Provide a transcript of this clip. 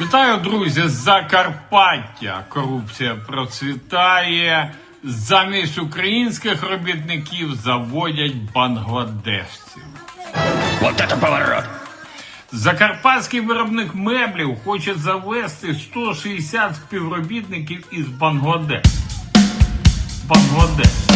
Вітаю, друзі, з Закарпаття. Корупція процвітає. Замість українських робітників заводять бангладешців. Вот это поворот! Закарпатський виробник меблів хоче завести 160 співробітників із Бангладеш. Бангладеш.